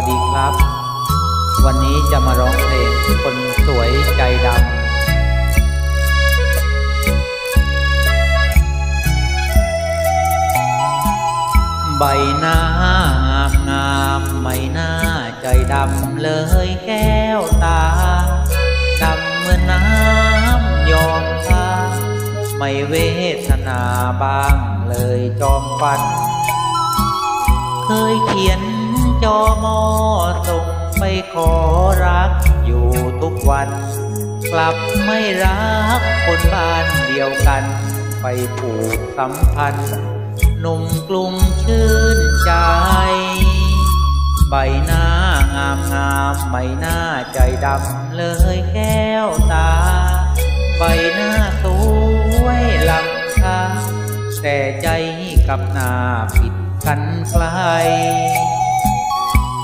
วัสดีครับ วันนี้จะมาร้องเพลงคนสวยใจดำใบหน้างามงามไม่น่าใจดำเลยแก้วตา ดำเหมือนน้ำยอมทาไม่เวทนาบ้างเลยจอมฟัน เคยเขียน จอมอส่งไปขอรักอยู่ทุกวัน กลับไม่รักคนบ้านเดียวกัน ไปผูกสัมพันธ์หนุ่มกรุงชื่นใจ ใบหน้างามงามไม่น่าใจดำเลยแก้วตา ใบหน้าสวยลำคาแต่ใจกับหน้าผิดกันไกล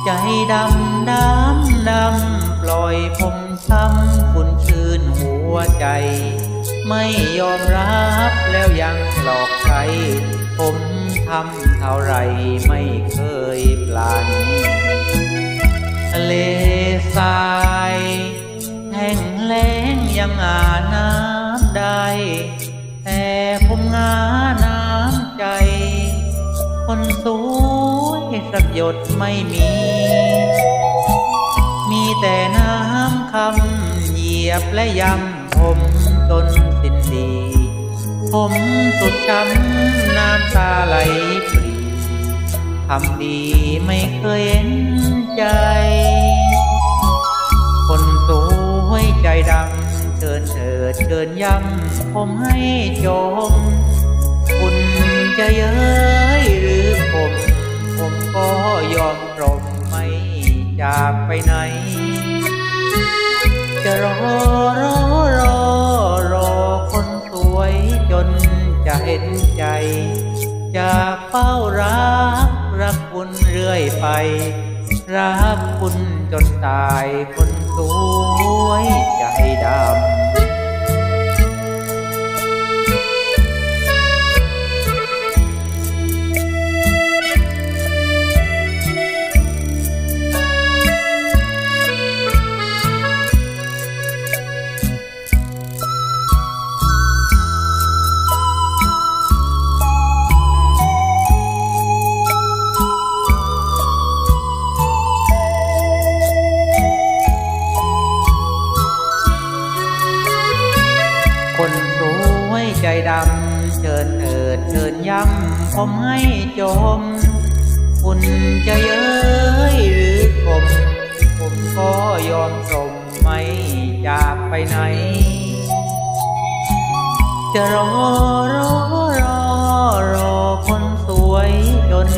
ใจดำดำดำ ปล่อยผมช้ำคุณชื่นหัวใจ ไม่ยอมรับแล้วยังหลอกใคร ผมทำเท่าไรไม่เคยปลานีทะเลทรายแห้งแล้งยังอาน้ำได้แต่ผมงาน้ำใจ คนสวย สักหยดไม่มี มีแต่น้ำคำเหยียบและยำผมจนสิ้นดี ผมสุดช้ำน้ำตาไหลปรีทำดีไม่เคยเห็นใจ คนสวยใจดำเชิญเถิดเชิญย้ำผมให้จม คุณจะเย้ยหรือผม มรมไม่จากไปไหน จะรอรอรอรอคนสวยจนจะเห็นใจ จะเฝ้ารักรักคุณเรื่อยไป รักคุณจนตายคนสวยจด ถิดเชิญย้ำผมให้จม คุณจะเย้ยหรือผมผมก็ยอมสมไม่จากไปไหน จะรอรอรอรอคนสวยจน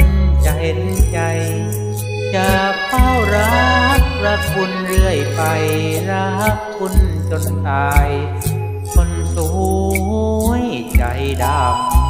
จะเห็นใจ จะเฝ้ารักรักคุณเรื่อยไป รักคุณจนตาย คนสวยใจดำ